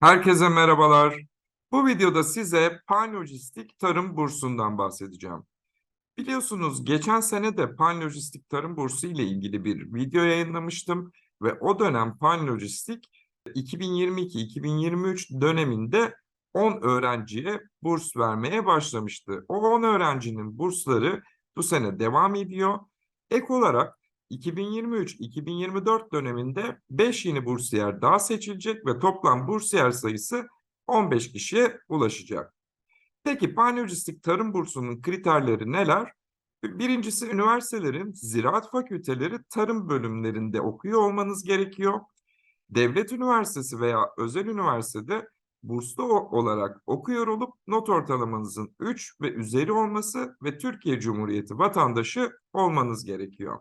Herkese merhabalar. Bu videoda size Panlojistik Tarım Bursu'ndan bahsedeceğim. Biliyorsunuz geçen sene de Panlojistik Tarım Bursu ile ilgili bir video yayınlamıştım ve o dönem Panlojistik 2022-2023 döneminde 10 öğrenciye burs vermeye başlamıştı. O 10 öğrencinin bursları bu sene devam ediyor. Ek olarak 2023-2024 döneminde 5 yeni bursiyer daha seçilecek ve toplam bursiyer sayısı 15 kişiye ulaşacak. Peki panlojistik tarım bursunun kriterleri neler? Birincisi üniversitelerin ziraat fakülteleri tarım bölümlerinde okuyor olmanız gerekiyor. Devlet üniversitesi veya özel üniversitede burslu olarak okuyor olup not ortalamanızın 3 ve üzeri olması ve Türkiye Cumhuriyeti vatandaşı olmanız gerekiyor.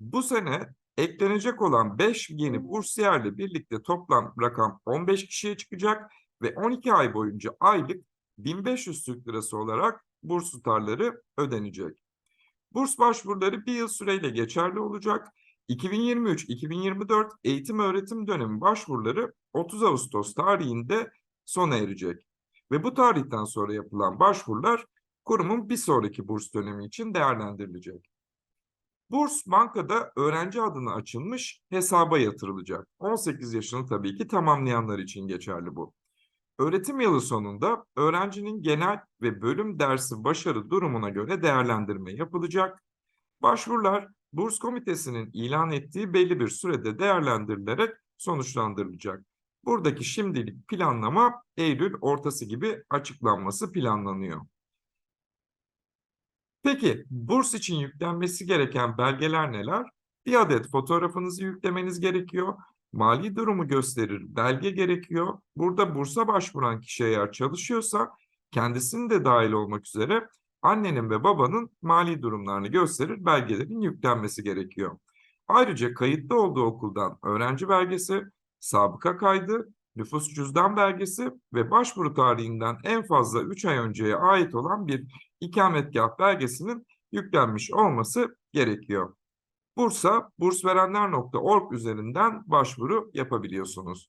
Bu sene eklenecek olan 5 yeni bursiyerle birlikte toplam rakam 15 kişiye çıkacak ve 12 ay boyunca aylık 1500 Türk Lirası olarak burs tutarları ödenecek. Burs başvuruları bir yıl süreyle geçerli olacak. 2023-2024 eğitim öğretim dönemi başvuruları 30 Ağustos tarihinde sona erecek. Ve bu tarihten sonra yapılan başvurular kurumun bir sonraki burs dönemi için değerlendirilecek. Burs bankada öğrenci adına açılmış hesaba yatırılacak. 18 yaşını tabii ki tamamlayanlar için geçerli bu. Öğretim yılı sonunda öğrencinin genel ve bölüm dersi başarı durumuna göre değerlendirme yapılacak. Başvurular burs komitesinin ilan ettiği belli bir sürede değerlendirilerek sonuçlandırılacak. Buradaki şimdilik planlama Eylül ortası gibi açıklanması planlanıyor. Peki burs için yüklenmesi gereken belgeler neler? Bir adet fotoğrafınızı yüklemeniz gerekiyor. Mali durumu gösterir belge gerekiyor. Burada bursa başvuran kişi eğer çalışıyorsa kendisinin de dahil olmak üzere annenin ve babanın mali durumlarını gösterir belgelerin yüklenmesi gerekiyor. Ayrıca kayıtlı olduğu okuldan öğrenci belgesi, sabıka kaydı, nüfus cüzdan belgesi ve başvuru tarihinden en fazla 3 ay önceye ait olan bir ikametgah belgesinin yüklenmiş olması gerekiyor. Bursa bursverenler.org üzerinden başvuru yapabiliyorsunuz.